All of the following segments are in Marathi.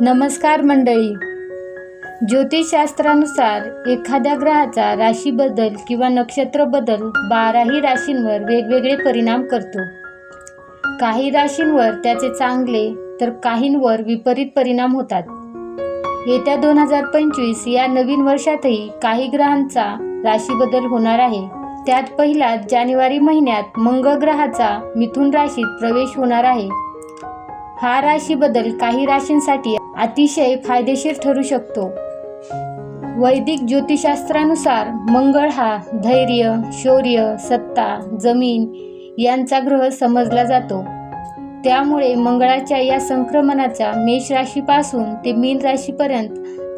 नमस्कार मंडळी. ज्योतिषशास्त्रानुसार एखाद्या ग्रहाचा राशी बदल किंवा नक्षत्र बदल बाराही राशींवर वेगवेगळे परिणाम करतो. काही राशींवर त्याचे चांगले तर काहींवर विपरीत परिणाम होतात. येत्या दोन हजार पंचवीस या नवीन वर्षातही काही ग्रहांचा राशी बदल होणार आहे. त्यात पहिला जानेवारी महिन्यात मंगळ ग्रहाचा मिथुन राशीत प्रवेश होणार आहे. हा राशी बदल काही राशींसाठी अतिशय फायदेशीर ठरू शकतो. वैदिक ज्योतिषशास्त्रानुसार मंगळ हा धैर्य शौर्य सत्ता जमीन यांचा ग्रह समजला जातो. त्यामुळे मंगळाच्या या संक्रमणाचा मेष राशीपासून ते मीन राशीपर्यंत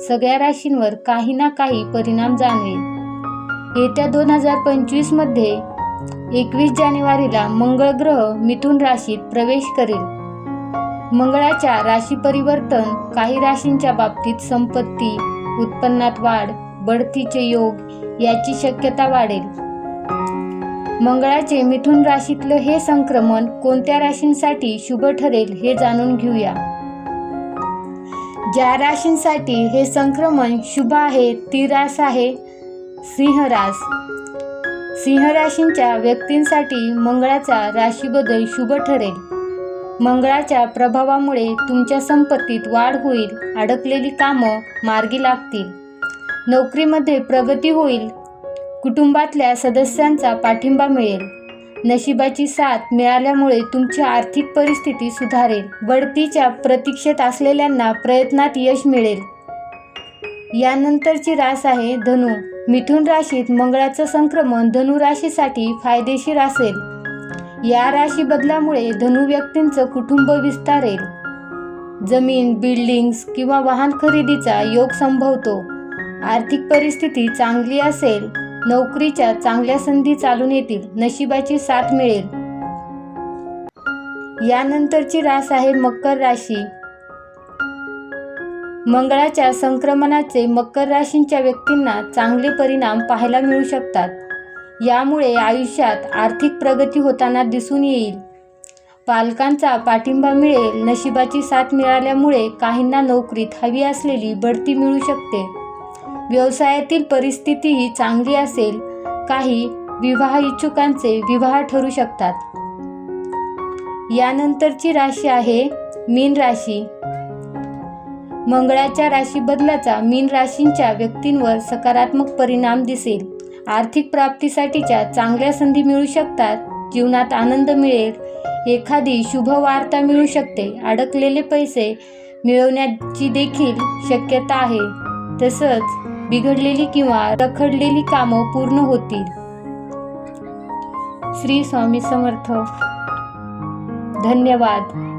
सगळ्या राशींवर काही ना काही परिणाम जाणवेल. येत्या दोन हजार पंचवीसमध्ये एकवीस जानेवारीला मंगळ ग्रह मिथुन राशीत प्रवेश करेल. मंगळाच्या राशी परिवर्तन काही राशींच्या बाबतीत संपत्ती उत्पन्नात वाढ बढतीचे योग याची शक्यता वाढेल. मंगळाचे मिथुन राशीतलं हे संक्रमण कोणत्या राशींसाठी शुभ ठरेल हे जाणून घेऊया. ज्या राशींसाठी हे संक्रमण शुभ आहे ती रास आहे सिंहरास सिंह राशींच्या व्यक्तींसाठी मंगळाचा राशी बदल शुभ ठरेल. मंगळाच्या प्रभावामुळे तुमच्या संपत्तीत वाढ होईल अडकलेली कामं मार्गी लागतील. नोकरीमध्ये प्रगती होईल कुटुंबातल्या सदस्यांचा पाठिंबा मिळेल. नशिबाची साथ मिळाल्यामुळे तुमची आर्थिक परिस्थिती सुधारेल. बढतीच्या प्रतीक्षेत असलेल्यांना प्रयत्नात यश मिळेल. यानंतरची रास आहे धनु. मिथुन राशीत मंगळाचं संक्रमण धनु राशीसाठी फायदेशीर असेल. या राशी बदलामुळे धनु व्यक्तींचं कुटुंब विस्तारेल. जमीन बिल्डिंग्स किंवा वाहन खरेदीचा योग संभवतो. आर्थिक परिस्थिती चांगली असेल नोकरीच्या चांगल्या संधी चालून येतील नशिबाची साथ मिळेल. यानंतरची रास आहे मकर राशी. मंगळाच्या संक्रमणाचे मकर राशींच्या व्यक्तींना चांगले परिणाम पाहायला मिळू शकतात. यामुळे आयुष्यात आर्थिक प्रगती होताना दिसून येईल. पालकांचा पाठिंबा मिळेल नशिबाची साथ मिळाल्यामुळे काहींना नोकरीत हवी असलेली बढती मिळू शकते. व्यवसायातील परिस्थितीही चांगली असेल काही विवाह इच्छुकांचे विवाह ठरू शकतात. यानंतरची राशी आहे मीन राशी. मंगळाच्या राशी बदलाचा मीन राशींच्या व्यक्तींवर सकारात्मक परिणाम दिसेल. आर्थिक प्राप्तीसाठीच्या चांगल्या संधी मिळू शकतात. जीवनात आनंद मिळेल. एखादी शुभ वार्ता मिळू शकते. अडकलेले पैसे मिळवण्याची देखील शक्यता आहे. तसंच बिघडलेली किंवा रखडलेली कामं पूर्ण होतील. श्री स्वामी समर्थ. धन्यवाद.